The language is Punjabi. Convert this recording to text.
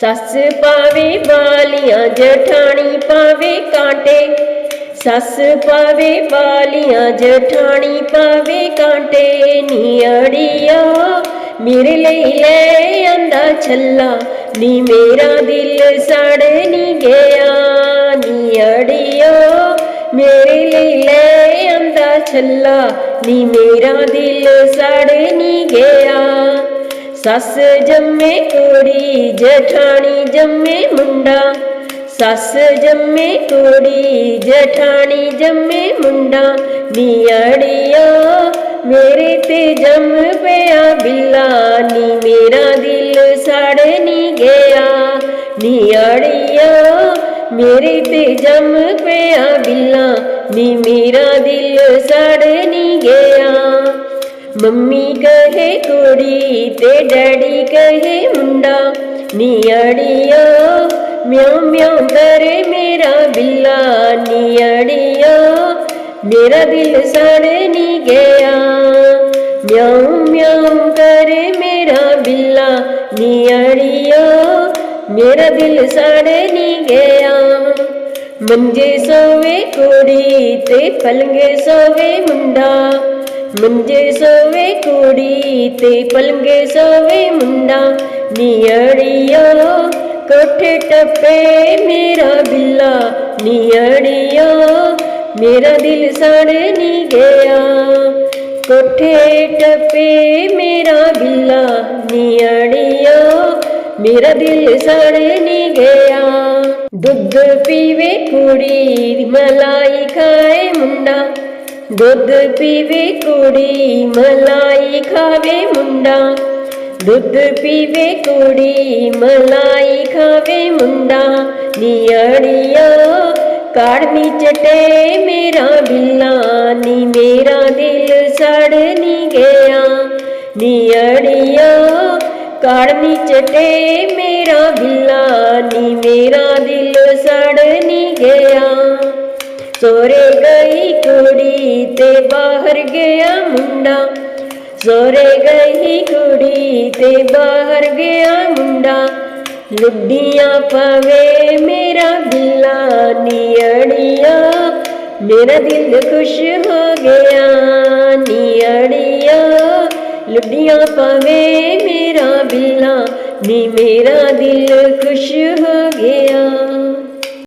ਸੱਸ ਪਾਵੇ ਵਾਲੀਆਂ, ਜਠਾਣੀ ਪਾਵੇ ਕਾਂਟੇ। ਸੱਸ ਪਾਵੇ ਵਾਲੀਆਂ, ਜਠਾਣੀ ਪਾਵੇ ਕਾਂਟੇ। ਨੀ ਅੜੀਆ ਮੇਰੇ ਲਈ ਲੈ ਆਂਦਾ ਛੱਲਾ। ਨੀ ਮੇਰਾ ਦਿਲ ਸੜ ਨੀ ਗਿਆ। ਨੀ ਅੜੀਆ ਮੇਰੇ ਲਈ ਲੈ ਆਂਦਾ ਛੱਲਾ। ਨੀ ਮੇਰਾ ਦਿਲ ਸੜ ਨੀ ਗਿਆ। ਸੱਸ ਜੰਮੇ ਕੁੜੀ, ਜਠਾਣੀ ਜੰਮੇ ਮੁੰਡਾ। ਸੱਸ ਜੰਮੇ ਕੁੜੀ, ਜਠਾਣੀ ਜੰਮੇ ਮੁੰਡਾ। ਨੀੜੀਆ ਮੇਰੇ ਤੇ ਜੰਮ ਪਿਆ ਬਿੱਲਾ। ਨੀ ਮੇਰਾ ਦਿਲ ਸੜ ਨੀ ਗਿਆ। ਨੀੜੀਆ ਮੇਰੇ ਤੇ ਜੰਮ ਪਿਆ ਬਿੱਲਾ। ਨੀ ਮੇਰਾ ਦਿਲ ਸੜ ਮੰਮੀ ਕਹੇ ਕੁੜੀ ਤੇ ਡੈਡੀ ਕਹੇ ਮੁੰਡਾ ਨੀੜੀਆ ਮਿਉ ਮਿਉ ਕਰੇ ਮੇਰਾ ਬਿੱਲਾ ਨੀੜੀਆ ਮੇਰਾ ਦਿਲ ਸੜ ਨੀ ਗਿਆ। ਮਿਉ ਮਿਉ ਕਰੇ ਮੇਰਾ ਬਿੱਲਾ ਨੀੜੀਆ ਮੇਰਾ ਦਿਲ ਸੜ ਨੀ ਗਿਆ। ਮੰਜੇ ਸੋਵੇ ਕੁੜੀ ਤੇ ਪਲੰਗੇ ਸੋਵੇ ਮੁੰਡਾ ਮੰਜੇ ਸੋਵੇ ਕੁੜੀ ਤੇ ਪਲੰਗੇ ਸੋਵੇ ਮੁੰਡਾ ਨੀੜੀਆ ਕੋਠੇ ਟੱਪੇ ਮੇਰਾ ਬਿੱਲਾ ਨੀੜੀਆ ਮੇਰਾ ਦਿਲ ਸੜ ਨੀ ਗਿਆ। ਕੋਠੇ ਟੱਪੇ ਮੇਰਾ ਬਿੱਲਾ ਨੀੜੀਆ ਮੇਰਾ ਦਿਲ ਸੜ ਨੀ ਗਿਆ। ਦੁੱਧ ਪੀਵੇ ਦੁੱਧ ਪੀਵੇ ਕੁੜੀ, ਮਲਾਈ ਖਾਵੇ ਮੁੰਡਾ। ਦੁੱਧ ਪੀਵੇ ਕੁੜੀ, ਮਲਾਈ ਖਾਵੇ ਮੁੰਡਾ। ਨੀੜੀਆ ਕਾੜਨੀ ਚਟੇ ਮੇਰਾ ਬਿੱਲਾ। ਨੀ ਮੇਰਾ ਦਿਲ ਸੜ ਨੀ ਗਿਆ। ਨੀੜੀਆ ਕਾੜਨੀ ਚਟੇ ਮੇਰਾ ਬਿੱਲਾ। ਨੀ ਮੇਰਾ ਦਿਲ ਸੜ ਨੀ ਗਿਆ। ਸੋਰੇ ਗਈ ਕੁੜੀ ਗਿਆ ਮੁੰਡਾ ਸੋਰੇ ਗਈ ਕੁੜੀ ਤੇ ਬਾਹਰ ਗਿਆ ਮੁੰਡਾ। ਲੁੱਡੀਆਂ ਪਵੇ ਮੇਰਾ ਬਿੱਲਾ ਨੀੜੀਆ ਮੇਰਾ ਦਿਲ ਖੁਸ਼ ਹੋ ਗਿਆ ਨੀੜੀਆ ਲੁੱਡੀਆਂ ਪਵੇ ਮੇਰਾ ਬਿੱਲਾ ਨੀ, ਮੇਰਾ ਦਿਲ ਖੁਸ਼ ਹੋ ਗਿਆ।